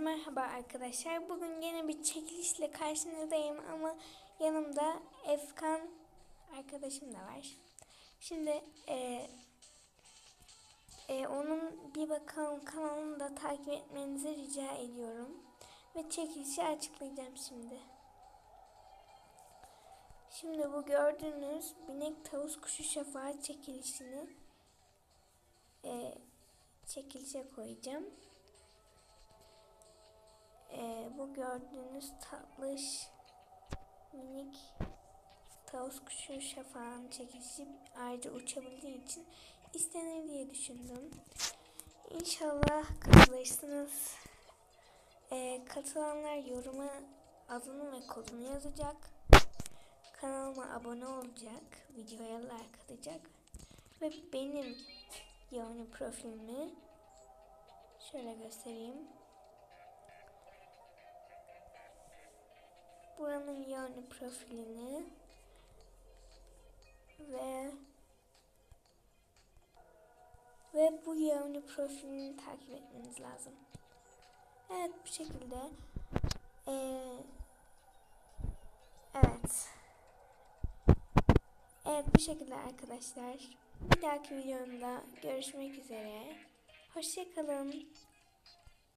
merhaba arkadaşlar. Bugün yine bir çekilişle karşınızdayım ama yanımda Efkan arkadaşım da var. Şimdi e, e, onun bir bakalım kanalını da takip etmenizi rica ediyorum. Ve çekilişi açıklayacağım şimdi. Şimdi bu gördüğünüz binek tavus kuşu şafağı çekilişini e, çekilişe koyacağım. Bu gördüğünüz tatlış minik tavus kuşu şafağın çekişi ayrıca uçabildiği için istenir diye düşündüm. İnşallah katılırsınız. Ee, katılanlar yoruma adını ve kodunu yazacak. Kanalıma abone olacak. Videoya like atacak. Ve benim yani profilimi şöyle göstereyim. Buranın yani profilini ve ve bu yani profilini takip etmeniz lazım. Evet bu şekilde. Ee, evet. Evet bu şekilde arkadaşlar. Bir dahaki videomda görüşmek üzere. Hoşçakalın